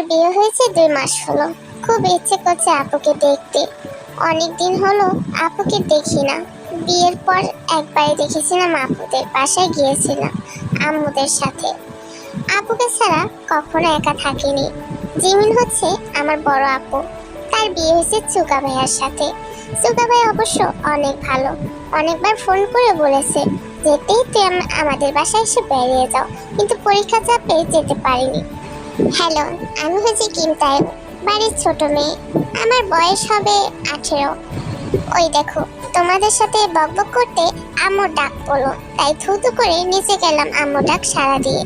আপুর বিয়ে হয়েছে দুই মাস হলো। খুব ইচ্ছে করছে আপুকে দেখতে। অনেক দিন হলো আপুকে দেখি না। বিয়ের পর একবারে দেখেছিলাম আপুদের বাসায় গিয়েছিলাম আম্মুদের সাথে। আপুকে ছাড়া কখনো একা থাকিনি। জিমিন হচ্ছে আমার বড় আপু। তার বিয়ে হয়েছে চুকা ভাইয়ার সাথে। চুকা ভাই অবশ্য অনেক ভালো। অনেকবার ফোন করে বলেছে, যেতেই তুই আমাদের বাসায় এসে বেরিয়ে যাও। কিন্তু পরীক্ষা চাপে যেতে পারিনি। হ্যালো, আমি হচ্ছে কিমতায় বাড়ির ছোট মেয়ে। আমার বয়স হবে আঠেরো। ওই দেখো, তোমাদের সাথে বকবক করতে আম্মু ডাক পড়ল। তাই থুতু করে নিচে গেলাম আম্মু ডাক সারা দিয়ে।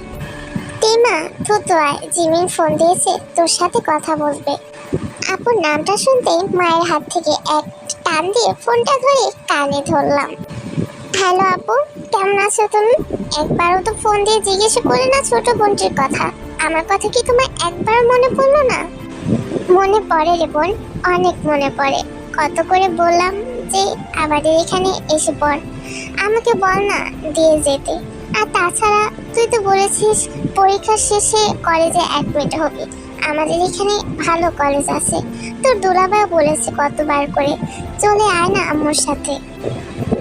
টিমা থুতু আয়, জিমিন ফোন দিয়েছে, তোর সাথে কথা বলবে। আপুর নামটা শুনতেই মায়ের হাত থেকে এক টান দিয়ে ফোনটা ধরে কানে ধরলাম। হ্যালো আপু, কেমন আছো তুমি? একবারও তো ফোন দিয়ে জিজ্ঞেস করে না ছোট বোনটির কথা। আমার কথা কি তোমার একবার মনে পড়ল না? মনে পড়ে রে বোন, অনেক মনে পড়ে। কত করে বললাম যে আমাদের এখানে এসে পড়। আমাকে বল না দিয়ে যেতে। আর তাছাড়া তুই তো বলেছিস পরীক্ষা শেষে কলেজে অ্যাডমিট হবি। আমাদের এখানে ভালো কলেজ আছে। তোর দুলাভাই বলেছে কতবার করে। চলে আয় না আমার সাথে।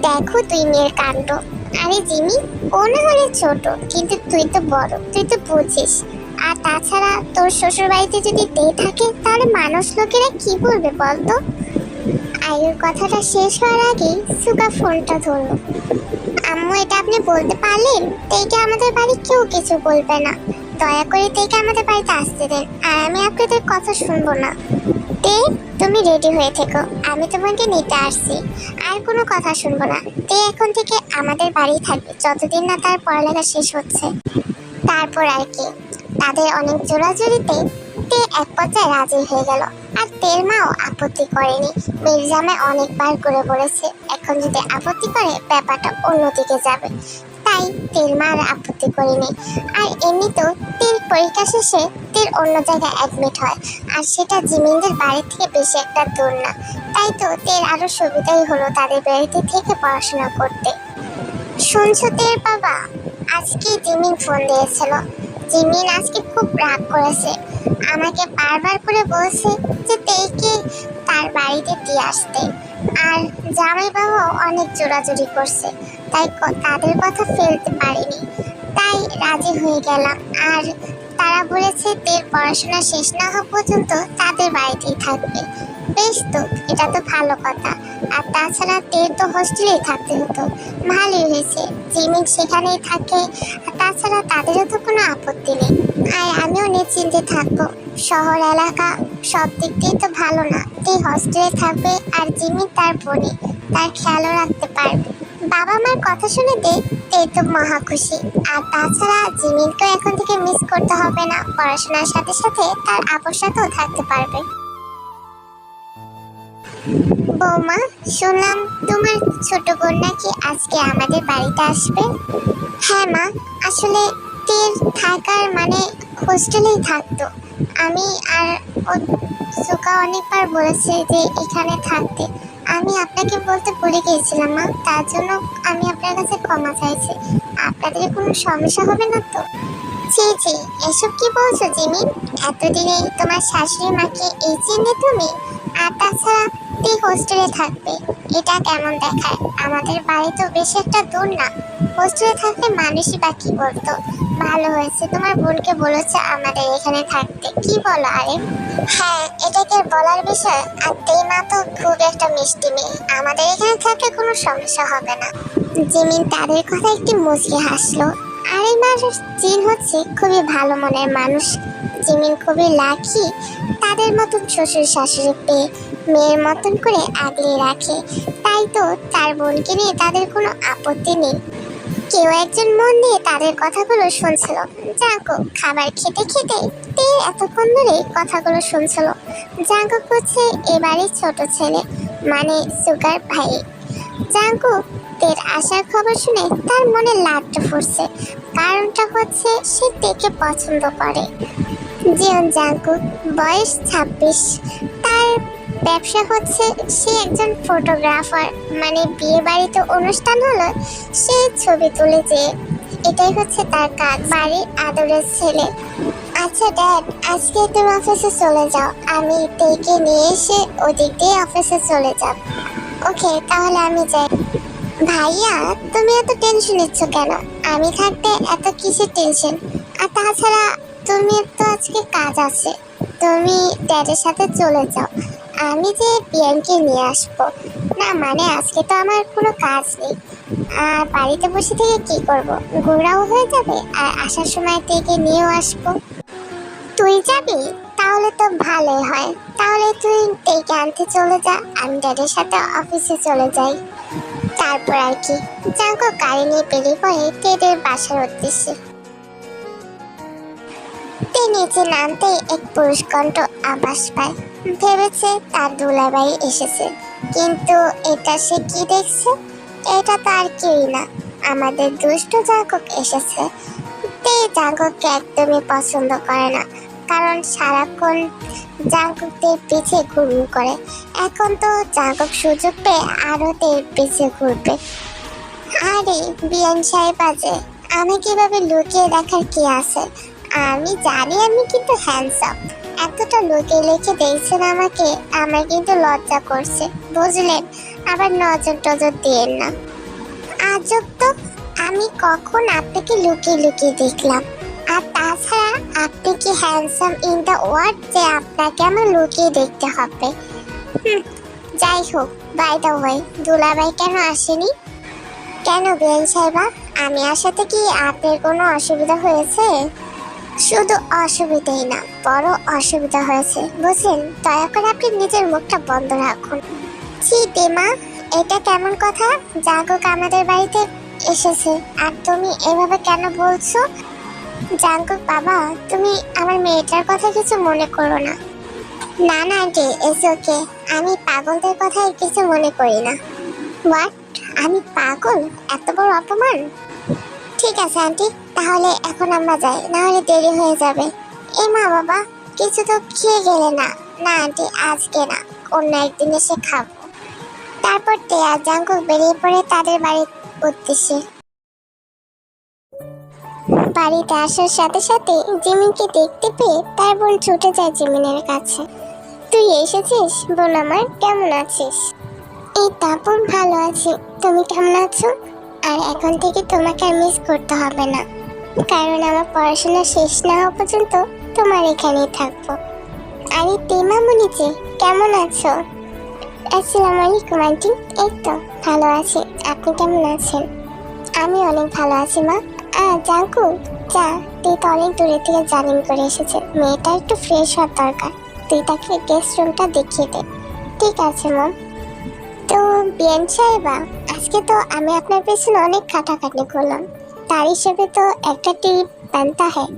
দেখো তুই মেয়ের কাণ্ড। আরে জিমি ও না হলে ছোট, কিন্তু তুই তো বড়, তুই তো বুঝিস। আর তাছাড়া তোর শ্বশুর বাড়িতে যদি তে থাকে, তাহলে মানুষ লোকেরা কি বলবে বলতো? আয়ুর কথাটা শেষ হওয়ার আগেই সুগা ফোনটা ধরলো। আম্মু, এটা আপনি বলতে পারলেন? তেকে আমাদের বাড়ি কেউ কিছু বলবে না। দয়া করে তেকে আমাদের বাড়িতে আসতে দেন, আর আমি আপনাদের কথা শুনব না। তে, তুমি রেডি হয়ে থেকো, আমি তোমাকে নিতে আসছি। আর কোনো কথা শুনব না। তে এখন থেকে আমাদের বাড়ি থাকবে, যতদিন না তার পড়ালেখা শেষ হচ্ছে। তারপর আর কি। তাদের অনেক জোরাজুরিতে তে এক পর্যায়ে রাজি হয়ে গেল। আর তের মাও আপত্তি করেনি। মির্জামে অনেকবার করে বলেছে, এখন যদি আপত্তি করে, ব্যাপারটা অন্যদিকে যাবে। তাই তের মা আর আপত্তি করেনি। আর এমনিতেও তের পরীক্ষা শেষে তের অন্য জায়গায় অ্যাডমিট হয়। আর সেটা জিমিনদের বাড়ি থেকে বেশি একটা দূর না। তাই তো তের আরও সুবিধাই হলো তাদের বাড়িতে থেকে পড়াশোনা করতে। শুনছো তের বাবা? আজকে জিমিন ফোন দিয়েছিল। জিমিন আজকে খুব রাগ করেছে। আমাকে বারবার করে বলছে যে তেইকে তার বাড়িতে দিয়ে আসতে। আর জামাই বাবাও অনেক জোরাজুরি করছে, তাই তাদের কথা ফেলতে পারিনি। তাই রাজি হয়ে গেলাম। আর তারা বলেছে তের পড়াশোনা শেষ না হওয়া পর্যন্ত তাদের বাড়িতেই থাকবে। বেশ তো, এটা তো ভালো কথা। আর তাছাড়া তের তো হোস্টেলেই থাকতে হতো। ভালোই হয়েছে জিমিন সেখানেই থাকে। আর তাছাড়া তাদেরও তো কোনো আপত্তি নেই। আর আমিও নিশ্চিন্তে থাকব। শহর, এলাকা, সব দিক দিয়ে তো ভালো না। তুই হস্টেলে থাকবে আর জিমিন তার বোনে, তার খেয়ালও রাখতে পারবে। বাবা মার কথা শুনে দে, তে তো মহা খুশি। আর তাছাড়া জিমিনকেও এখন থেকে মিস করতে হবে না। পড়াশোনার সাথে সাথে তার আপসাতেও থাকতে পারবে। বৌমা, শুনলাম তোমার ছোট বোন নাকি আজকে আমাদের বাড়িতে আসবে? হ্যাঁ মা, আসলে তের থাকার মানে হোস্টেলেই থাকতো। আমি আর সুকা অনেকবার বলেছে যে এখানে থাকতে। আমি আপনাকে বলতে ভুলে গিয়েছিলাম মা, তার জন্য আমি আপনার কাছে ক্ষমা চাইছি। আপনাদের কোনো সমস্যা হবে না তো? জি জি এসব কি বলছো জিমি? এতদিনে তোমার শাশুড়ি মাকে এই চিনলে তুমি? আর তাছাড়া তুই হোস্টেলে থাকবে। এটা কেমন দেখায়? আমাদের বাড়ি তো বেশি একটা দূর না। হোস্টেলে থাকলে মানুষই বা কি বলতো? ভালো হয়েছে তোমার বোনকে বলেছে আমাদের এখানে থাকতে। কি বলো আরে হ্যাঁ এটাকে বলার বিষয় আর তেই মা তো খুব একটা মিষ্টি মেয়ে। আমাদের এখানে থাকলে কোনো সমস্যা হবে না। জিমিন তাদের কথা একটি মুচকি হাসলো। আর এই মানুষ জিন হচ্ছে খুবই ভালো মনের মানুষ। জিমিন খুবই লাকি, তাদের মতন শ্বশুর শাশুড়ি পেয়ে মেয়ের মতন করে আগলে রাখে। তাই তো তার বোনকে নিয়ে তাদের কোনো আপত্তি নেই। কেউ একজন মন দিয়ে তাদের কথাগুলো শুনছিল। জাঙ্কু খাবার খেতে খেতে তে এতক্ষণ ধরে কথাগুলো শুনছিল। জাঙ্কু হচ্ছে এবারে ছোট ছেলে মানে সুগার ভাই। জাঙ্কু তের আসার খবর শুনে তার মনে লাড্ডু ফুটছে। কারণটা হচ্ছে সে তেকে পছন্দ করে। জিয়ন জাঙ্কু, বয়স ছাব্বিশ। তার ব্যবসা হচ্ছে সে একজন ফটোগ্রাফার মানে বিয়ে বাড়িতে অনুষ্ঠান হলো সে ছবি তুলে যে। এটাই হচ্ছে তার কাজ, বাড়ির আদরের ছেলে। আচ্ছা ড্যাড, আজকে তুমি অফিসে চলে যাও। আমি তেকে নিয়ে এসে ওদিক দিয়ে অফিসে চলে যাব। ওকে, তাহলে আমি যাই। ভাইয়া, তুমি এত টেনশন নিচ্ছ কেন? আমি থাকতে এত কিসের টেনশন আর তাছাড়া তুমি তো আজকে কাজ আছে। তুমি ড্যাডের সাথে চলে যাও। আমি যে পিয়ানকে নিয়ে আসব। না মানে আজকে তো আমার কোনো কাজ নেই। আর বাড়িতে বসে থেকে কি করব? ঘোরাও হয়ে যাবে? আর আসার সময় থেকে নিয়েও আসব। তুই যাবি? তাহলে তো ভালোই হয়। তাহলে তুই তেকে আনতে চলে যা। আমি ড্যাডের সাথে অফিসে চলে যাই। তারপর আর কি। জাঙ্কো গাড়ি নিয়ে বেরিয়ে পড়ে। টেডের বাসার উদ্দেশ্যে। নিচে নামতেই এক পুরুষ কণ্ঠ আভাস পায়। ভেবেছে তার দুলাভাই এসেছে। কিন্তু এটা সে কি দেখছে? এটা তার কেউই না। আমাদের দুষ্ট জাঙ্কক এসেছে। তে জাঙ্কককে একদমই পছন্দ করে না। কারণ সারাক্ষণ জাঙ্কুকদের পিছে ঘুরঘুর করে। এখন তো জাঙ্কুক সুযোগ পেয়ে আরও তের পিছে ঘুরবে। আরে বিয়ান সাহেব আছে। আমি কীভাবে লুকিয়ে দেখার কি আছে? আমি জানি আমি কিন্তু হ্যান্ডসাম এতটা লুকিয়ে লিখে দেখছেন আমাকে, আমার কিন্তু লজ্জা করছে। বুঝলেন, আবার নজর টজর দিয়েন না। আজব তো, আমি কখন আপনাকে লুকিয়ে লুকিয়ে দেখলাম। আর তাছাড়া আপনি কি হ্যান্ডসাম ইন দ্য ওয়ার্ড যে আপনাকে আমার লুকিয়ে দেখতে হবে। যাই হোক বাই দ্য ওয়ে দুলাভাই কেন আসেনি? কেন বেন সাহেবা? আমি আসাতে কি আপনার কোনো অসুবিধা হয়েছে? শুধু অসুবিধাই না, বড় অসুবিধা হয়েছে। বুঝলেন? দয়া করে আপনি নিজের মুখটা বন্ধ রাখুন। ছি দেমা এটা কেমন কথা? জাগক আমাদের বাড়িতে এসেছে। আর তুমি এভাবে কেন বলছো? জাঙ্কুক বাবা, তুমি আমার মেয়েটার কথা কিছু মনে করো না। না না, আন্টি ইটস ওকে আমি পাগলদের কথাই কিছু মনে করি না। হোয়াট আমি পাগল? এত বড় অপমান? ঠিক আছে, আন্টি। তাহলে এখন আমরা যাই না হলে দেরি হয়ে যাবে। এ মা বাবা, কিছু তো খেয়ে গেলে না। না, আন্টি, আজকে না। অন্য একদিন এসে খাব। তারপর টেয়া জাঙ্কুক বেরিয়ে পড়ে তাদের বাড়ির উদ্দেশ্যে। বাড়িতে আসার সাথে সাথে জিমিনকে দেখতে পেয়ে তার বোন ছুটে যায় জিমিনের কাছে। তুই এসেছিস? বোন আমার, কেমন আছিস? এই তাপন ভালো আছি। তুমি কেমন আছো? আর এখন থেকে তোমাকে আর মিস করতে হবে না। কারণ আমার পড়াশোনা শেষ না হওয়া পর্যন্ত তোমার এখানেই থাকব। আরে তেমা মনিজি কেমন আছো? আসসালামু আলাইকুম, আন্টি। এই তো, ভালো আছি। আপনি কেমন আছেন? আমি অনেক ভালো আছি, মা। আ, জাঙ্কু, যা, তুই তো অনেক দূরে থেকে জামিন করে এসেছে। মেয়েটা একটু ফ্রেশ হওয়ার দরকার। তুই তাকে গেস্ট রুমটা দেখিয়ে দে। ঠিক আছে মম তো বিয়ান সাহেবা, আজকে তো আমি আপনার পেছনে অনেক খাটাখাটি করলাম। তার হিসেবে তো একটা টিপ বানতা হ্যাঁ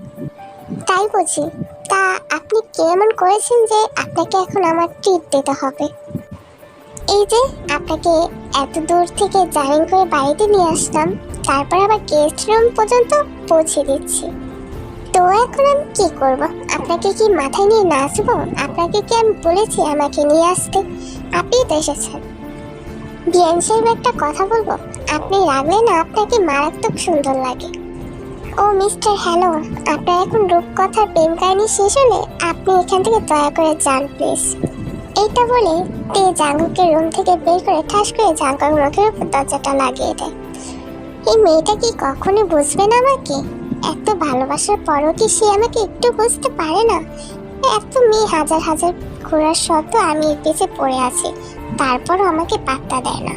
তাই বুঝি। তা আপনি কেমন করেছেন যে আপনাকে এখন আমার টিপ দিতে হবে? এই যে আপনাকে এত দূর থেকে জামিন করে বাড়িতে নিয়ে আসলাম, তারপর আবার গেস্ট রুম পর্যন্ত পৌঁছে দিচ্ছি। তো এখন আমি কী করব? আপনাকে কি মাথায় নিয়ে নাচবো? আপনাকে কি আমি বলেছি আমাকে নিয়ে আসতে? আপনি তো এসেছেন। বিয়ান সাহেব একটা কথা বলব? আপনি রাখলে না আপনাকে মারাত্মক সুন্দর লাগে। ও, মিস্টার হ্যালো, আপনার এখন রূপকথার প্রেম কাহিনী শেষ হলে আপনি এখান থেকে দয়া করে যান, প্লিজ। এইটা বলে তে জাঙ্গুকে রুম থেকে বের করে ঠাস করে জাঙ্গুর মুখের উপর দরজাটা লাগিয়ে দেয়। এই মেয়েটা কি কখনো বুঝবে না আমাকে? এত ভালোবাসার পরও কি সে আমাকে একটু বুঝতে পারে না? এত মেয়ে হাজার হাজার ঘোরার সত্ত্বেও আমি এর পিছে পড়ে আছি। তারপরও আমাকে পাত্তা দেয় না।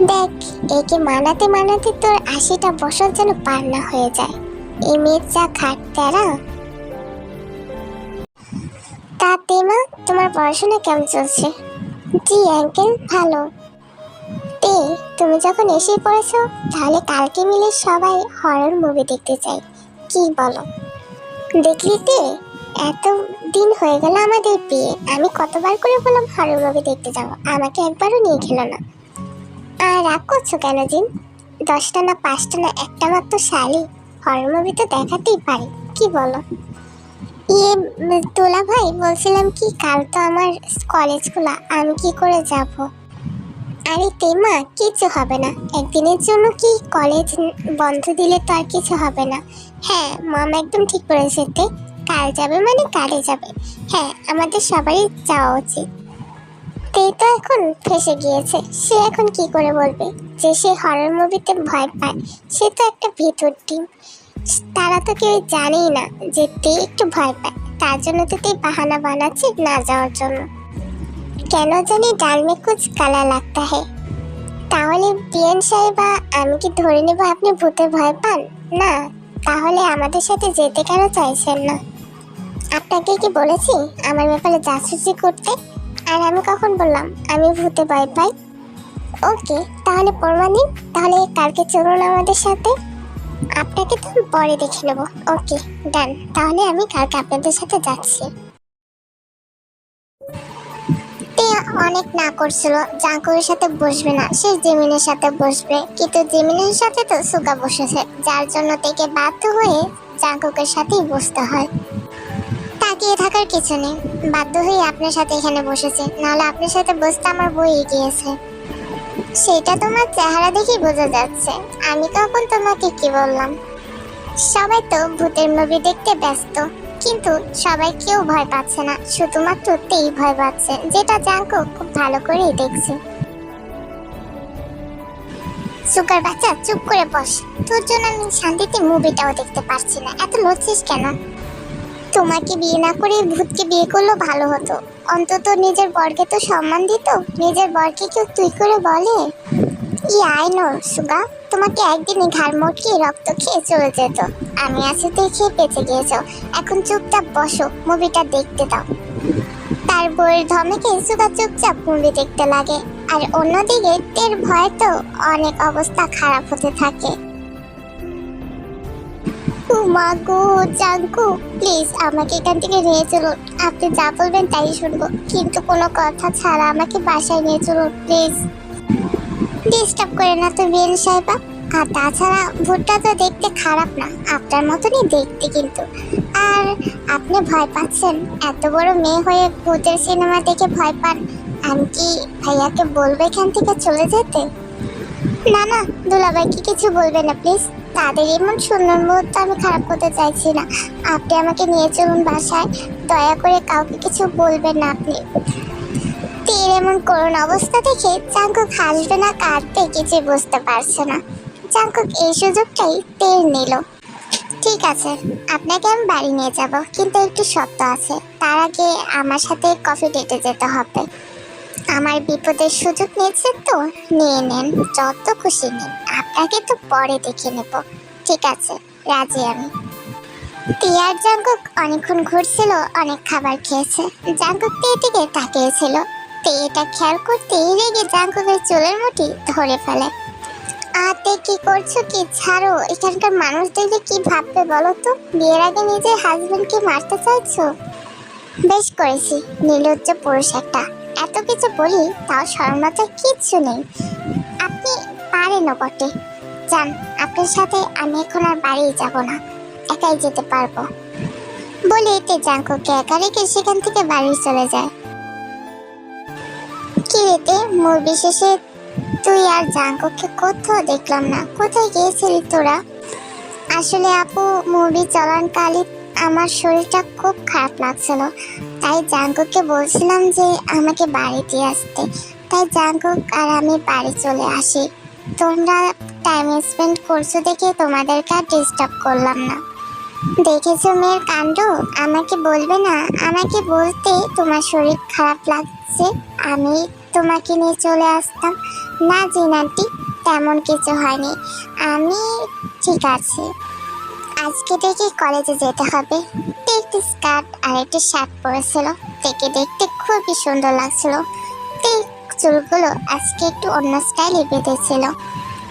দেখ, একে মানাতে মানাতে তোর আশিটা বছর যেন পার হয়ে যায়। এই মেয়ের যা খাট তেরা। তা তেমা, তোমার পড়াশোনা কেমন চলছে? জি আঙ্কেল ভালো। তে, তুমি যখন এসে পড়েছো, তাহলে কালকে মিলে সবাই হরর মুভি দেখতে চাই। কি বলো? দেখলি তে? এত দিন হয়ে গেল আমাদের বিয়ে। আমি কতবার করে বললাম হরর মুভি দেখতে যাব। আমাকে একবারও নিয়ে গেল না। আর রাগ করছ কেন, জিন? দশটা না পাঁচটা না একটা মাত্র শালি? হরর মুভি তো দেখাতেই পারি, কি বলো? ইয়ে তোলা ভাই, বলছিলাম কি, কাল তো আমার কলেজ আমি কি করে যাব? আরে তেমা কিছু হবে না। একদিনের জন্য কি কলেজ বন্ধ দিলে তো আর কিছু হবে না। হ্যাঁ মাম একদম ঠিক করেছে তে। কাল যাবে মানে কালে যাবে। হ্যাঁ আমাদের সবারই যাওয়া উচিত। তে তো এখন ফেসে গিয়েছে। সে এখন কি করে বলবে? যে সে হরর মুভিতে ভয় পায়, সে তো একটা ভিতর টিম তারা তো কেউ জানেই না যে তে একটু ভয় পায়। তার জন্য তো তে বাহানা বানাচ্ছে না যাওয়ার জন্য। কেন জানি ডাল মে কুচ কালা লাগতা হে। তাহলে বিএন সাহেবা আমি কি ধরে নেব আপনি ভূতে ভয় পান? না, তাহলে আমাদের সাথে যেতে কেন চাইছেন না? আপনাকে কি বলেছি? আমার ব্যাপারে জাসুসি করতে। আর আমি কখন বললাম, আমি ভূতে ভয় পাই। ওকে, তাহলে প্রমাণ দিন তাহলে কালকে চলুন আমাদের সাথে। আপনাকে তো পরে দেখে নেব। ওকে, ডান। তাহলে আমি কালকে আপনাদের সাথে যাচ্ছি। অনেক না করছিল। জাঙ্কুরের সাথে বসবে না। সে জিমিনের সাথে বসবে। কিন্তু জিমিনের সাথে তো সুগা বসেছে। যার জন্য থেকে বাধ্য হয়ে জাঙ্কুকের সাথেই বসতে হয়। তাকিয়ে থাকার কিছু নেই। বাধ্য হয়ে আপনার সাথে এখানে বসেছে। নাহলে আপনার সাথে বসতে আমার বই এগিয়েছে। সেটা তোমার চেহারা দেখেই বোঝা যাচ্ছে। আমি তখন তোমাকে কি বললাম? সবাই তো ভূতের মুভি দেখতে ব্যস্ত। কিন্তু সবাই কেউ ভয় পাচ্ছে না। শুধুমাত্র তেই ভয় পাচ্ছে। যেটা জাঙ্কো খুব ভালো করেই দেখছে। সুকার বাচ্চা, চুপ করে বস। তোর জন্য আমি শান্তিতে মুভিটাও দেখতে পারছি না। এত লড়ছিস কেন? তোমাকে বিয়ে না করে ভূতকে বিয়ে করল ভালো হতো। অন্তত নিজের বরকে তো সম্মান দিত। নিজের বরকে কেউ তুই করে বলে? ই আই নো, সুগা। তোমাকে একদিনই ঘাড় মটকে রক্ত খেয়ে চলে যেত। আমি আছি দেখে বেঁচে গিয়েছো। এখন চুপচাপ বসো, মুভিটা দেখতে দাও। তার বইয়ের ধমকে সুগা চুপচাপ মুভি দেখতে লাগে। আর অন্যদিকে, তের ভয় তো অনেক অবস্থা খারাপ হতে থাকে। মা গো জাঙ্কু প্লিজ, আমাকে এখান থেকে নিয়ে চলুন। আপনি যা বলবেন তাই শুনব। কিন্তু কোনো কথা ছাড়া আমাকে বাসায় নিয়ে চলুন, প্লিজ। ডিস্টার্ব করে না তো বিএন সাহেবা। আর তাছাড়া ভুট্টা তো দেখতে খারাপ না, আপনার মতনই দেখতে কিন্তু। আর আপনি ভয় পাচ্ছেন, এত বড় মেয়ে হয়ে ভূতের সিনেমা দেখে ভয় পান। আমি কি ভাইয়াকে বলব এখান থেকে চলে যেতে? না না, দুলাভাইকে কিছু বলবে না, প্লিজ। তাদের এমন সুন্দর মুহূর্ত আমি খারাপ করতে চাইছি না। আপনি আমাকে নিয়ে চলুন বাসায়। দয়া করে কাউকে কিছু বলবেন না আপনি। তীর এমন করুণ অবস্থা দেখে চাঙ্কুক হাসবে না কাঁদবে কিছু বুঝতে পারছে না। চাঙ্কুক এই সুযোগটাই তীর নিল। ঠিক আছে, আপনাকে আমি বাড়ি নিয়ে যাব, কিন্তু একটু শর্ত আছে। তার আগে আমার সাথে কফি ডেটে যেতে হবে। আমার বিপদের সুযোগ নিয়েছেন তো, নিয়ে নেন, যত খুশি নিন। আপনাকে তো পরে দেখে নেব। ঠিক আছে, রাজি আমি। টিয়ার জাঙ্কুক অনেকক্ষণ ঘুরছিল, অনেক খাবার খেয়েছে। জাঙ্কুক টিয়ের দিকে তাকিয়েছিল। তে এটা খেয়াল করতেই রেগে জাঙ্কুকের চুলের মুঠি ধরে ফেলে। আতে কি করছ কি ছাড়ো? এখানকার মানুষ দেখলে কি ভাববে বলো তো? বিয়ের আগে নিজের হাজবেন্ডকে মারতে চাইছো? বেশ করেছি, নির্লজ্জ পুরুষ একটা। এত কিছু বলি, তাও শরমতা কিচ্ছু নেই। আপনি পারেনও বটে। যান, আপনার সাথে আমি এখন আর বাড়ি যাব না। একাই যেতে পারব। বলে এতে জাঙ্কুকে একা রেখে সেখান থেকে বাড়ি চলে যায়। কি রেতে মুভি শেষে তুই আর জাঙ্কুকে কোথাও দেখলাম না। কোথায় গিয়েছিলি তোরা? আসলে আপু মুভি চলানকালে আমার শরীরটা খুব খারাপ লাগছিল। তাই জাঙ্কুককে বলছিলাম যে আমাকে বাড়িতে আসতে। তাই জাঙ্কুক আর আমি বাড়ি চলে আসি। তোমরা টাইম স্পেন্ড করছ দেখে তোমাদেরকে আর ডিস্টার্ব করলাম না। দেখেছ মেয়ের কাণ্ড? আমাকে বলবে না। আমাকে বলতে তোমার শরীর খারাপ লাগছে। আমি তোমাকে নিয়ে চলে আসতাম। না জিনান্টি তেমন কিছু হয়নি। আমি ঠিক আছে। আজকে দেখে কলেজে যেতে হবে। একটি স্কার্ট আর একটি শার্ট পরেছিল। দেখে দেখতে খুবই সুন্দর লাগছিল। চুলগুলো আজকে একটু অন্য স্টাইলে বেঁধেছিল।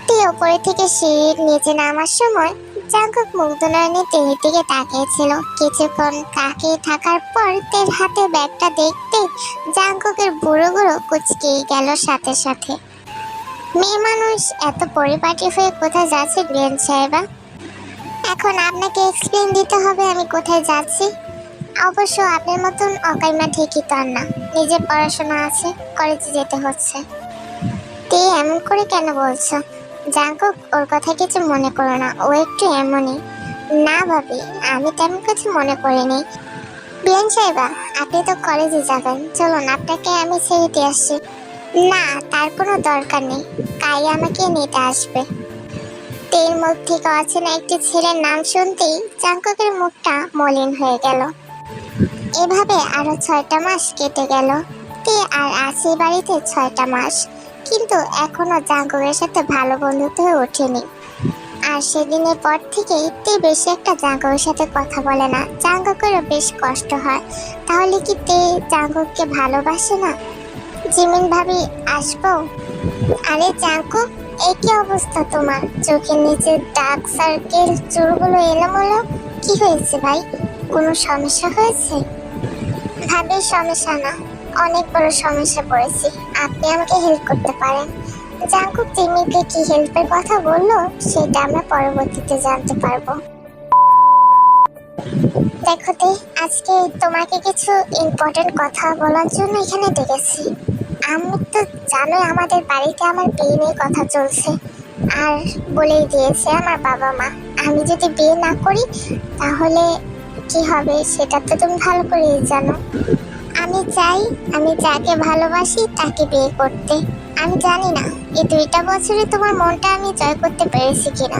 তে ওপরে থেকে সিঁড়ির নিচে নামার সময় জাঙ্কুক মুগ্ধ নয়নে তেহির দিকে তাকিয়েছিল। কিছুক্ষণ তাকিয়ে থাকার পর তের হাতে ব্যাগটা দেখতে জাঙ্কুকের বুড়ো গুঁড়ো কুচকিয়ে গেল সাথে সাথে। মেয়ে মানুষ এত পরিপাটি হয়ে কোথায় যাচ্ছে গ্রেন সাহেবা? এখন আপনাকে এক্সপ্লেন দিতে হবে আমি কোথায় যাচ্ছি। অবশ্য আপনার মতন অকাইমা ঠিকই তো আর না। নিজের পড়াশোনা আছে কলেজে যেতে হচ্ছে। তে এমন করে কেন বলছো? জাঙ্কুক ওর কথা কিছু মনে করো না। ও একটু এমনই। না ভাবি, আমি তেমন কিছু মনে করিনি। বিয়ান সাহেবা, আপনি তো কলেজে যাবেন। চলুন, আপনাকে আমি ছেড়ে দিয়ে আসছি না, তার কোনো দরকার নেই। কাই আমাকে নিতে আসবে। তের মুখ থেকে অচেনা একটি ছেলের নাম শুনতেই চাঙ্ককের মুখটা মলিন হয়ে গেল। এভাবে আরও ছয়টা মাস কেটে গেল। তে আর আছে বাড়িতে ছয়টা মাস? কিন্তু এখনও জাঙ্গকের সাথে ভালো বন্ধুত্ব হয়ে ওঠেনি। আর সেদিনের পর থেকে তে বেশি একটা জাঙ্গকের সাথে কথা বলে না। জাঙ্গকেরও বেশ কষ্ট হয়। তাহলে কি তে জাঙ্গককে ভালোবাসে না? জিমিন ভাবি, আসব? আরে জাঙ্কু কি অবস্থা তোমার। চোখের নিচে ডার্ক সার্কেল চুলগুলো এলোমেলো। কি হয়েছে ভাই? কোনো সমস্যা হয়েছে? ভাবে, সমস্যা না। অনেক বড় সমস্যা পড়েছি। আপনি আমাকে হেল্প করতে পারেন। জাঙ্কুক জিমিকে কি হেল্পের কথা বলল, সেটা আমরা পরবর্তীতে জানতে পারব। দেখো তে, আজকে তোমাকে কিছু ইম্পর্টেন্ট কথা বলার জন্য এখানে ডেকেছি। আমি তো জানোই আমাদের বাড়িতে আমার বিয়ে নিয়ে কথা চলছে। আর বলেই দিয়েছে আমার বাবা মা, আমি যদি বিয়ে না করি, তাহলে কি হবে? সেটা তো তুমি ভালো করেই জানো। আমি চাই, আমি যাকে ভালোবাসি তাকে বিয়ে করতে। আমি জানি না, এই দুইটা বছরে তোমার মনটা আমি জয় করতে পেরেছি কিনা।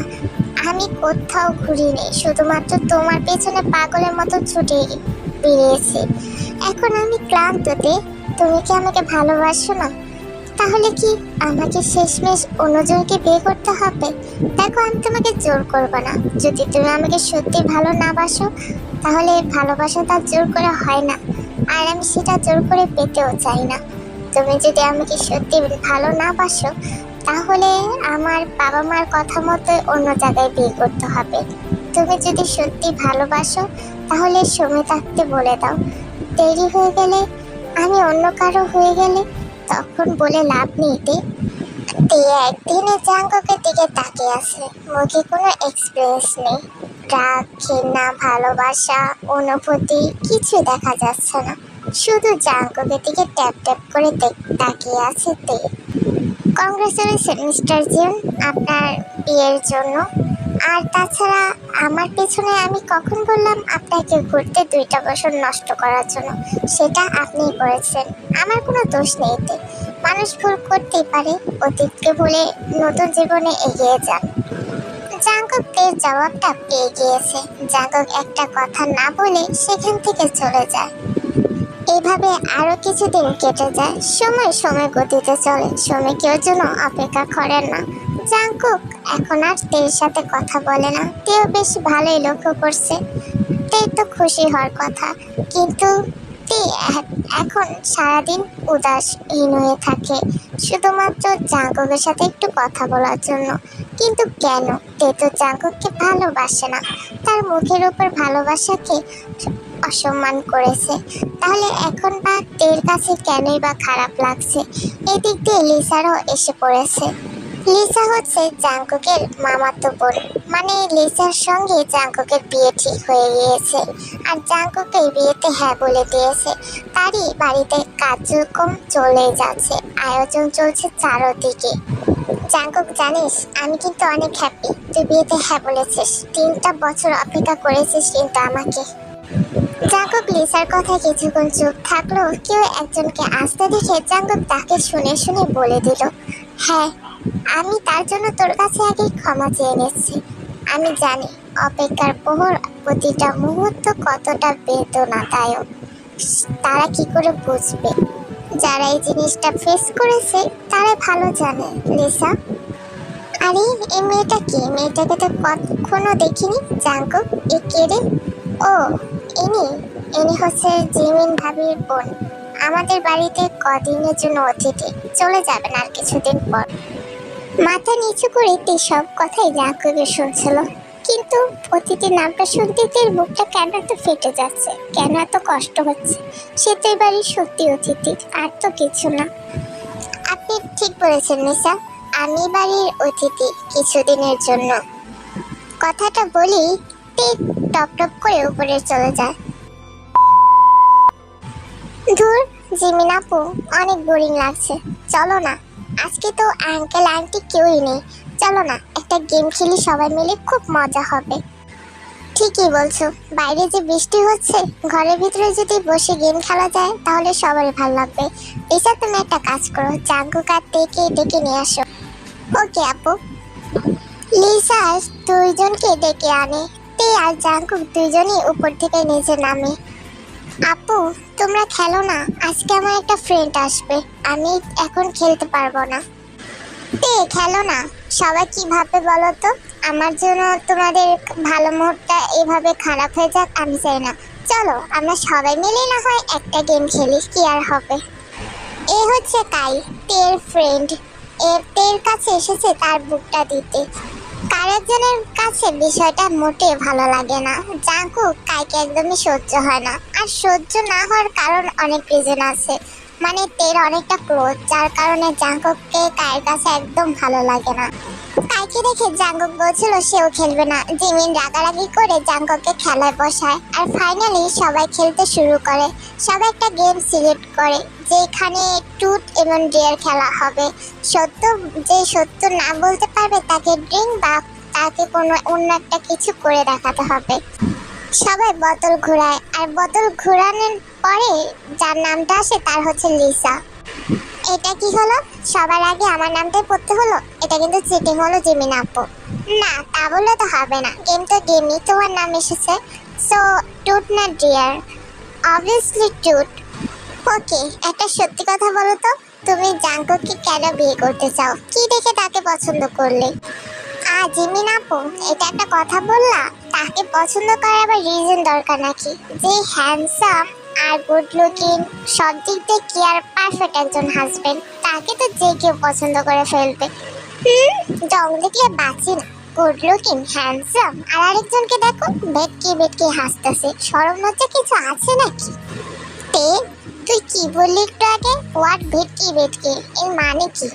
আমি কোথাও ঘুরিনি, শুধুমাত্র তোমার পেছনে পাগলের মতো ছুটে বেরিয়েছি। এখন আমি ক্লান্ততে তুমি কি আমাকে ভালোবাসো না? তাহলে কি আমাকে শেষমেশ অন্যজনকে বিয়ে করতে হবে? দেখো, আমি তোমাকে জোর করব না। যদি তুমি আমাকে সত্যি ভালো না বাসো, তাহলে ভালোবাসা তার জোর করে হয় না। আর আমি সেটা জোর করে পেতেও চাই না। তুমি যদি আমাকে সত্যি ভালো না বাসো, তাহলে আমার বাবা মার কথা মতো অন্য জায়গায় বিয়ে করতে হবে। তুমি যদি সত্যি ভালোবাসো, তাহলে সময় থাকতে বলে দাও। দেরি হয়ে গেলে আমি অন্য কারও হয়ে গেলে তখন বলে লাভ নেই তে। একদিনে জাঙ্গকের দিকে তাকিয়ে আছে। মুখে কোনো এক্সপ্রেস নেই। রাগ, ঘৃণা, ভালোবাসা, অনুভূতি কিছু দেখা যাচ্ছে না। শুধু জাঙ্গকের দিকে ট্যাপ ট্যাপ করে তাকিয়ে আছে তে। কংগ্রেচুলেশন মিস্টার জিউন আপনার বিয়ের জন্য। আর তাছাড়া আমার পেছনে আমি কখন বললাম আপনাকে ঘুরতে দুইটা বছর নষ্ট করার জন্য? সেটা আপনিই করেছেন আমার কোনো দোষ নেই এতে। মানুষ ভুল করতেই পারে, অতীতকে ভুলে নতুন জীবনে এগিয়ে যান। জাঙ্কক তের জবাবটা পেয়ে গিয়েছে। জাঙ্কক একটা কথা না বলে সেখান থেকে চলে যায়। এইভাবে আরও কিছুদিন কেটে যায়। সময় সময় গতিতে চলে। সময় কেউ যেন অপেক্ষা করে না। জাঙ্কুক এখন আর তের সাথে কথা বলে না। তেও বেশ ভালোই লক্ষ্য করছে। তে তো খুশি হওয়ার কথা, কিন্তু তে এখন সারাদিন উদাসহীন হয়ে থাকে। শুধুমাত্র জাঙ্কুকের সাথে একটু কথা বলার জন্য। কিন্তু কেন? তে তো জাঙ্কুককে ভালোবাসে না। তার মুখের উপর ভালোবাসাকে অসম্মান করেছে। তাহলে এখন বা তের কাছে কেনই বা খারাপ লাগছে? এদিক দিয়ে লিসারও এসে পড়েছে। লিসা হচ্ছে জাঙ্কুকের মামাতো বোন। মানে লিসার সঙ্গে জাঙ্কুকের বিয়ে ঠিক হয়ে গিয়েছে। আর জাঙ্কুকে বিয়েতে হ্যাঁ বলে দিয়েছে। তারই বাড়িতে কার্যক্রম চলে যাচ্ছে। আয়োজন চলছে চারোদিকে। জাঙ্কুক জানিস, আমি কিন্তু অনেক হ্যাপি তুই বিয়েতে হ্যাঁ বলেছিস। তিনটা বছর অপেক্ষা করেছিস কিন্তু আমাকে। জাঙ্কুক লিসার কথা কিছুক্ষণ চুপ থাকল। কেউ একজনকে আসতে দেখে জাঙ্কুক তাকে শুনে শুনে বলে দিল হ্যাঁ আমি তার জন্য তোর কাছে আগে ক্ষমা চেয়ে নিচ্ছি। আমি জানি অপেক্ষার প্রহর প্রতিটা মুহূর্ত কতটা বেদনাদায়ক। তারা কি করে বুঝবে? যারা এই জিনিসটা ফেস করেছে, তারা ভালো জানে, লিসা। আরে এই মেয়েটা কি? মেয়েটাকে তো কখনো দেখিনি জাঙ্কুক এ কে রে? ও, ইনি। ইনি হচ্ছে জিমিন ভাবির বোন। আমাদের বাড়িতে কদিনের জন্য অতিথি। চলে যাবেন আর কিছুদিন পর। মাথা নিচু করে তে সব কথাই জাঙ্কুকে শুনছিল। কিন্তু অতিথির নামটা শুনতে তের বুকটা কেন এত ফেটে যাচ্ছে? কেন এত কষ্ট হচ্ছে? সে তো বাড়ির সত্যি অতিথি, আর তো কিছু না। আপনি ঠিক বলেছেন নিসা আমি বাড়ির অতিথি কিছুদিনের জন্য। কথাটা বলি, তে টপ টপ করে উপরে চলে যায়। ধুর, জিমিন আপু, অনেক বোরিং লাগছে। চলো না। আজকে তো আঙ্কেল আন্টি কেউই নেই। চলো না, একটা গেম খেলি সবাই মিলে, খুব মজা হবে। ঠিকই বলছো, বাইরে যে বৃষ্টি হচ্ছে, ঘরের ভিতরে যদি বসে গেম খেলা যায়, তাহলে সবারই ভালো লাগবে। এসা তুমি একটা কাজ করো, জাঙ্গু ডেকে ডেকে নিয়ে আসো। ওকে আপু। লিসা দুইজনকে ডেকে আনে। তে আর জাঙ্কুক দুইজনই উপর থেকে নিচে নামে। আপু, তোমরা খেলো না। আজকে আমার একটা ফ্রেন্ড আসবে। আমি এখন খেলতে পারব না। তে, খেলো না। সবাই কি ভাববে বলো তো? আমার জন্য তোমাদের ভালো মুহূর্তটা এভাবে খারাপ হয়ে যাক, আমি চাই না। চলো, আমরা সবাই মিলে না হয় একটা গেম খেলি, কি আর হবে? এ হচ্ছে কাই তের ফ্রেন্ড এর তের কাছে এসেছে তার বুকটা দিতে। কারেকজনের কাছে বিষয়টা মোটে ভালো লাগে না। জাঙ্কু কাইকে একদমই সহ্য হয় না। আর সহ্য না হওয়ার কারণ অনেক রিজন আছে। মানে তের অনেকটা ক্লোজ যার কারণে জাঙ্কুককে কায়ের কাছে একদম ভালো লাগে না। কাইকে দেখে জাঙ্গক বলছিল, সেও খেলবে না। জিমিন রাগারাগি করে জাঙ্কুককে খেলায় বসায় আর ফাইনালি সবাই খেলতে শুরু করে। সবাই একটা গেম সিলেক্ট করে, যেখানে টুট এবং ডিয়ার খেলা হবে। সত্য, যে সত্য না বলতে পারবে তাকে ড্রিঙ্ক বা তাকে কোনো অন্য একটা কিছু করে দেখাতে হবে। সবাই বোতল ঘোরায় আর বোতল ঘোরানোর পরে যার নামটা আসে তার হচ্ছে লিসা। এটা কি হলো? সবার আগে আমার নামটাই পড়তে হলো? এটা কিন্তু চিটিং হলো জিমিন আপু। না, তা বললে তো হবে না। গেম তো গেমই, তোমার নাম এসেছে। সো টুট না ডিয়ার অবভিয়াসলি টুট ওকে একটা সত্যি কথা বলো তো। তুমি জাঙ্কুককে কেন বিয়ে করতে চাও? কি দেখে তাকে পছন্দ করলে? আ, জিমিন আপু, এটা একটা কথা বললা? তাকে পছন্দ করার আবার রিজন দরকার নাকি? যে হ্যান্ডসাম আর গুড লুকিং। সব দিক দিয়ে কি আর পারফেক্ট একজন হাজবেন্ড তাকে তো যে কেউ পছন্দ করে ফেলবে। জং দেখলে বাঁচি না। গুড লুকিং হ্যান্ডসাম আর আরেকজনকে দেখো, ভেটকি ভেটকি হাসতেছে। সরম লজ্জা কিছু আছে নাকি? তে, তুই কি বললি একটু আগে? হোয়াট ভেটকি ভেটকি? এর মানে কি?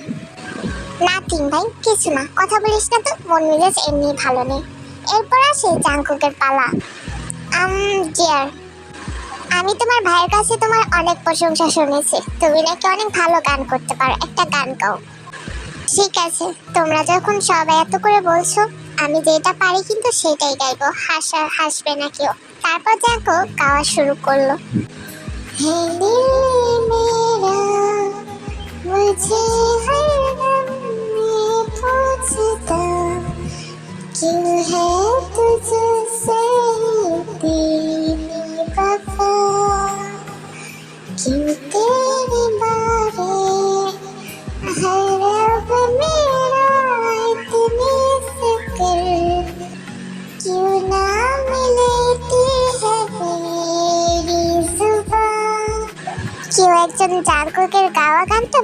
নাথিং ভাই, কিছু না। কথা বলিস না তো, মন মেজাজ এমনি ভালো নেই। এরপর আসে জাংকুকের পালা। আম ডিয়ার আমি তোমার ভাইয়ের কাছে তোমার অনেক প্রশংসা শুনেছি। তুমি নাকি অনেক ভালো গান করতে পারো। একটা গান গাও। ঠিক আছে, তোমরা যখন সবাই এত করে বলছো, আমি যেটা পারি কিন্তু সেটাই গাইবো। হাসা হাসবে না কেউ। তারপর দেখো, গাওয়া শুরু করল। হে দিল মেরা, মুঝে হর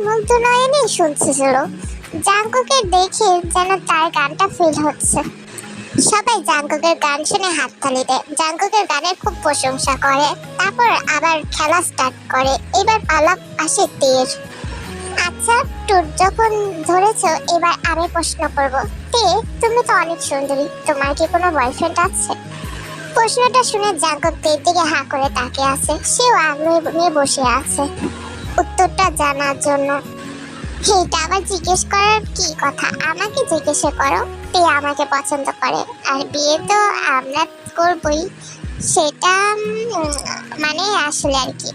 মুগ্ধ নয়নে শুনছিল জাঙ্কুকের দেখে যেন তার গানটা ফিল হচ্ছে। সবাই জাঙ্কুকের গান শুনে হাততালি দেয়। জাঙ্কুকের গানের খুব প্রশংসা করে। তারপর আবার খেলা স্টার্ট করে। এবার পালাপ আসে তীর। আচ্ছা টুর যখন ধরেছো, এবার আমি প্রশ্ন করব। তে, তুমি তো অনেক সুন্দরী। তোমার কি কোনো বয়ফ্রেন্ড আছে? প্রশ্নটা শুনে জাগত তের দিকে হা করে তাকিয়ে আছে। সেও আগ্রহ নিয়ে বসে আছে। উত্তরটা জানার জন্য। এটা আবার জিজ্ঞেস করার কি কথা? আমাকে জিজ্ঞেস করো, তে আমাকে পছন্দ করে। আর বিয়ে তো আমরা করবই। সেটা মানে আসলে আর কি।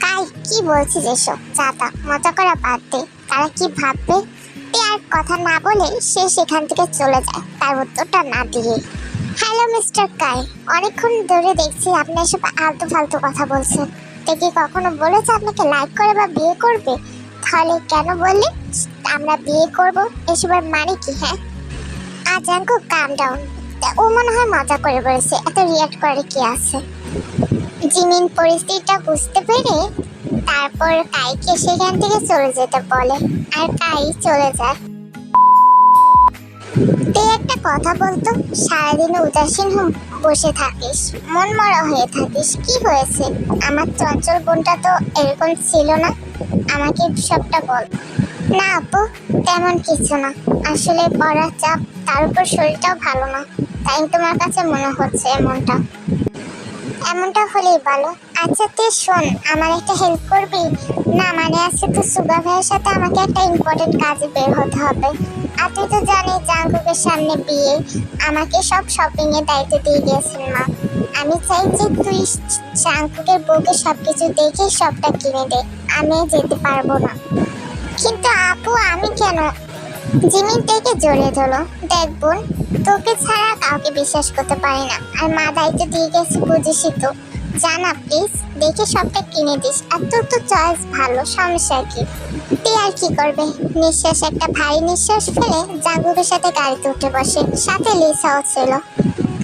কাই, কি বলছিস এসব? চাতা মজা করা বাদ দে। তারা কি ভাববে? তে আর কথা না বলে সে সেখান থেকে চলে যায়। তার উত্তরটা না দিয়ে। হ্যালো মিস্টার কাই অনেকক্ষণ ধরে দেখছি আপনি এসব আলতু ফালতু কথা বলছেন। তে কি কখনো বলেছে আপনাকে লাইক করে বা বিয়ে করবে? তাহলে কেন বললি? আমরা বিয়ে করব, এসবের মানে কি হ্যাঁ? আজাঙ্কু কাম ডাউন ও মনে হয় মজা করে বলেছে, এত রিয়াক্ট করে কি আছে? জিমিন পরিস্থিতিটা বুঝতে পেরে তারপর কাইকে সেখান থেকে চলে যেতে বলে, আর কাই চলে যায়। তুই একটা কথা বলতো, সারাদিন উদাসীন বসে থাকিস, মন মরা হয়ে থাকিস, কি হয়েছে? আমার চঞ্চল বোনটা তো এরকম ছিল না, আমাকে সবটা বল। না আপু, তেমন কিছু না, আসলে পড়ার চাপ, তার উপর শরীরটাও ভালো না, তাই তোমার কাছে মনে হচ্ছে এমনটা। এমনটা হলেই ভালো আচ্ছা তুই শোন, আমার একটা হেল্প করবি? না মানে আজকে তো সুগা ভাইয়ের সাথে আমাকে একটা ইম্পর্টেন্ট কাজে বের হতে হবে। আর তুই তো জানিস, জাঙ্কুকের সামনে বিয়ে। আমাকে সব শপিং এর দায়িত্ব দিয়ে গেছেন মা। আমি চাই যে তুই জাঙ্কুকের বউকে সব কিছু দেখে সবটা কিনে দে। আমি যেতে পারব না। কিন্তু আপু, আমি কেন? জিমিন থেকে জড়িয়ে ধরো দেখ বোন, তোকে ছাড়া কাউকে বিশ্বাস করতে পারি না। আর মা দায়িত্ব দিয়ে গেছে বুঝিসই তো। জানা প্লিজ, দেখে সবটা কিনে দিস। আর তোর তো চয়েস ভালো, সমস্যা কি? তুই আর কি করবে? নিঃশ্বাস, একটা ভারী নিঃশ্বাস ফেলে জাঙ্গুকের সাথে গাড়িতে উঠে বসে। সাথে লিসাও ছিল।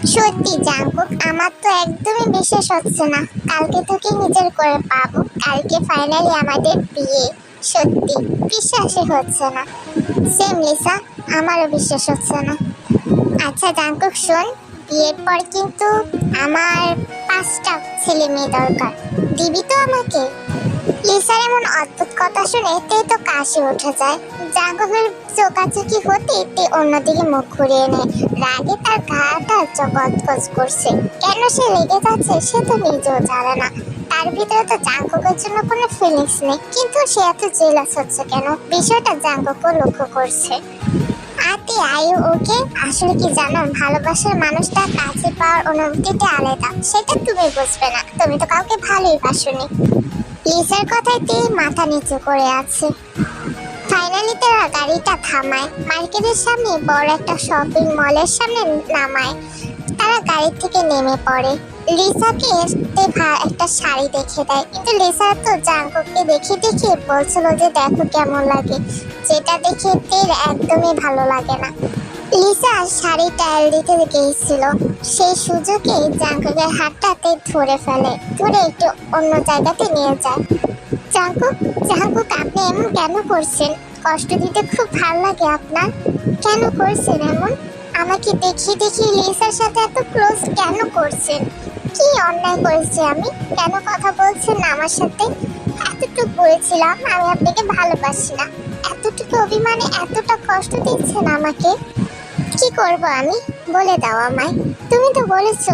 সত্যি জাঙ্কুক, আমার তো একদমই বিশ্বাস হচ্ছে না। কালকে তোকে নিজের করে পাবো। কালকে ফাইনালি আমাদের বিয়ে। সত্যি, বিশ্বাসই হচ্ছে না। সেম লিসা, আমারও বিশ্বাস হচ্ছে না। আচ্ছা জাঙ্কুক শোন, বিয়ের পর কিন্তু আমার পাঁচটা ছেলে মেয়ে দরকার। দিবি তো আমাকে? লিসার এমন অদ্ভুত কথা শুনে তে তো কাশি উঠে যায়। জাঙ্কুকের চোকাচুকি হতে তে অন্যদিকে মুখ ঘুরিয়ে নেয়। রাগে তার গাটা চকচকচ করছে। কেন সে রেগে যাচ্ছে সে তো নিজেও জানে না। তার ভিতরে তো জাঙ্কুকের জন্য কোনো ফিলিংস নেই। কিন্তু সে এত জেলাস হচ্ছে কেন? বিষয়টা জাঙ্কুকও লক্ষ্য করছে। আতে, আয়ু, ওকে আসলে কি জানো? ভালোবাসার মানুষটা কাছে পাওয়ার অনুভূতিটা আলাদা। সেটা তুমি বুঝবে না। তুমি তো কাউকে ভালোই বাসনি। লিসার কথায় তে মাথা নিচু করে আছে। ফাইনালি তারা গাড়িটা থামায়। মার্কেটের সামনে বড় একটা শপিং মলের সামনে নামায়। তারা গাড়ি থেকে নেমে পড়ে। লিসাকে একটা শাড়ি দেখে দেয়। কিন্তু লিসা তো জাঙ্কুককে দেখে দেখে বলছিল যে, দেখো কেমন লাগে। যেটা দেখে তের একদমই ভালো লাগে না। লিসা শাড়ি টাইল দিতে গিয়েছিল। সেই সুযোগে জাঙ্কুকের হাতটাতে ধরে ফেলে। ধরে একটু অন্য জায়গাতে নিয়ে যায়। জাঙ্কুক জাঙ্কুক, আপনি এমন কেন করছেন? কষ্ট দিতে খুব ভালো লাগে আপনার। কেন করছেন এমন? আমাকে দেখিয়ে দেখিয়ে লিসার সাথে এত ক্লোজ কেন করছেন? কি অন্যায় করেছি আমি? কেন কথা বলছেন আমার সাথে? এতটুকু বলেছিলাম, আমি আপনাকে ভালোবাসি না। এতটুকু অভিমানে এতটা কষ্ট দিচ্ছেন আমাকে? করব আমি? বলে দাও আমায়। তুমি তো বলেছ,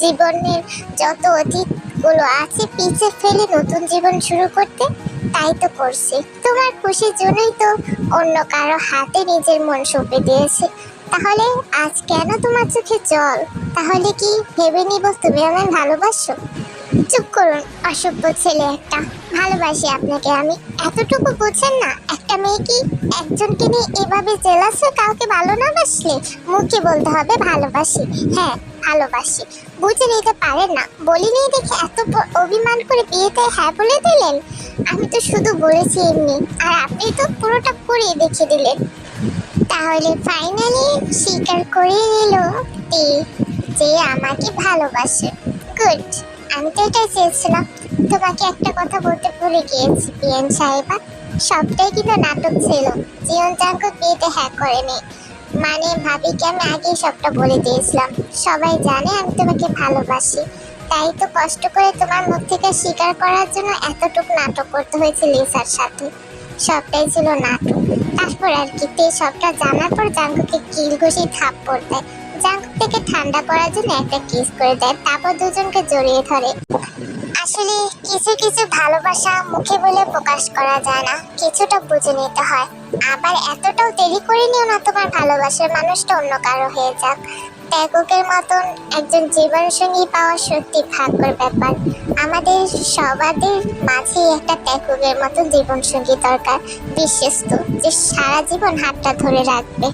জীবনের যত অতীতগুলো আছে পিছে ফেলে নতুন জীবন শুরু করতে, তাই তো করছি। তোমার খুশির জন্যই তো অন্য কারও হাতে নিজের মন সঁপে দিয়েছে। তাহলে আজ কেন তোমার চোখে জল? তাহলে কি ভেবে নিব তুমি আমায় ভালোবাসো? চুপ করুন, অসভ্য ছেলে একটা। ভালোবাসি আপনাকে আমি। এতটুকু বুঝছেন না, একটা মেয়ে কি একজনকে নিয়ে এভাবে জেলাস কাউকে ভালো না বাসলে? মুখে বলতে হবে ভালোবাসি। হ্যাঁ ভালোবাসি। বুঝে নিতে পারেন না। বলিনি দেখে এত অভিমান করে বিয়েতে হ্যাঁ বলে দিলেন? আমি তো শুধু বলেছি এমনি। আর আপনি তো পুরোটা করিয়ে দেখে দিলেন। তাহলে ফাইনালি স্বীকার করে নিল যে আমাকে ভালোবাসে। গুড আমি তো এটাই চেয়েছিলাম। তোমাকে একটা কথা বলতে ভুলে গিয়েছি, পিএন সাহেবা। সবটাই কিন্তু নাটক ছিল। জীবন জাঙ্ক বিয়েতে হ্যাক করেনি। মানে ভাবিকে আমি আগেই সবটা বলে দিয়েছিলাম। সবাই জানে আমি তোমাকে ভালোবাসি। তাই তো কষ্ট করে তোমার মুখ থেকে স্বীকার করার জন্য এতটুকু নাটক করতে হয়েছে লিসার সাথে। সবটাই ছিল নাটক। তারপর আর কি সবটা জানার পর জাঙ্কুকে কিল ঘুষি থাপ্পড় দেয়। জাঙ্কুক থেকে ঠান্ডা করার জন্য একটা কিস করে দেয়, তারপর দুজনকে জড়িয়ে ধরে। আসলে কিছু কিছু ভালোবাসা মুখে বলে প্রকাশ করা যায় না, কিছুটা বুঝে নিতে হয়। আবার এতটাও দেরি করে নিও না তোমার ভালোবাসার মানুষটা অন্য কারও হয়ে যাক। ত্যাগকের মতন একজন জীবন সঙ্গী পাওয়া সত্যি ভাগ্যর ব্যাপার। আমাদের সবাদের মাঝেই একটা ত্যাগকের মতন জীবন সঙ্গী দরকার, বিশ্বস্ত, যে সারা জীবন হাতটা ধরে রাখবে।